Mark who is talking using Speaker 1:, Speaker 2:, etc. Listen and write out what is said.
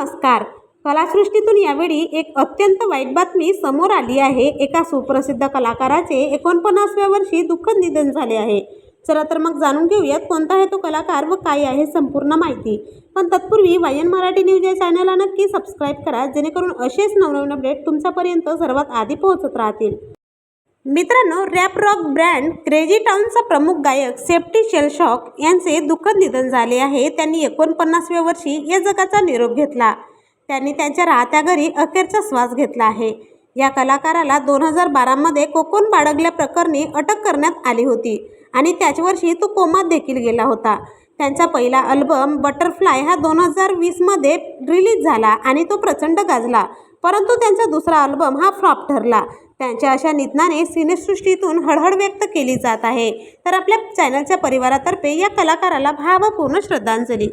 Speaker 1: नमस्कार. कलासृष्टीतून यावेळी एक अत्यंत वाईट बातमी समोर आली आहे. एका सुप्रसिद्ध कलाकाराचे एकोणपन्नासव्या वर्षी दुःखद निधन झाले आहे. चला तर मग जाणून घेऊयात कोणता आहे तो कलाकार व काय आहे संपूर्ण माहिती. पण तत्पूर्वी वायन मराठी न्यूज या चॅनलला नक्की सबस्क्राईब करा जेणेकरून असेच नवनवीन अपडेट तुमच्यापर्यंत सर्वात आधी पोहोचत राहतील. मित्रांनो रॅप रॉक ब्रँड क्रेझी टाउनचा प्रमुख गायक सेफ्टी शेलशॉक यांचे दुःखद निधन झाले आहे. त्यांनी एकोणपन्नासव्या वर्षी या जगाचा निरोप घेतला. त्यांनी त्यांच्या राहत्या घरी अखेरचा श्वास घेतला आहे. या कलाकाराला दोन हजार बारामध्ये कोकण बाळगल्या प्रकरणी अटक करण्यात आली होती आणि त्याच वर्षी तो कोमात देखील गेला होता. त्यांचा पहिला अल्बम बटरफ्लाय हा दोन हजार वीसमध्ये रिलीज झाला आणि तो प्रचंड गाजला. परंतु त्यांचा दुसरा अल्बम हा फ्लॉप ठरला. त्यांच्या अशा निधनाने सिनेसृष्टीतून हळहळ व्यक्त केली जात आहे. तर आपल्या चॅनलच्या परिवारातर्फे या कलाकाराला भावपूर्ण श्रद्धांजली.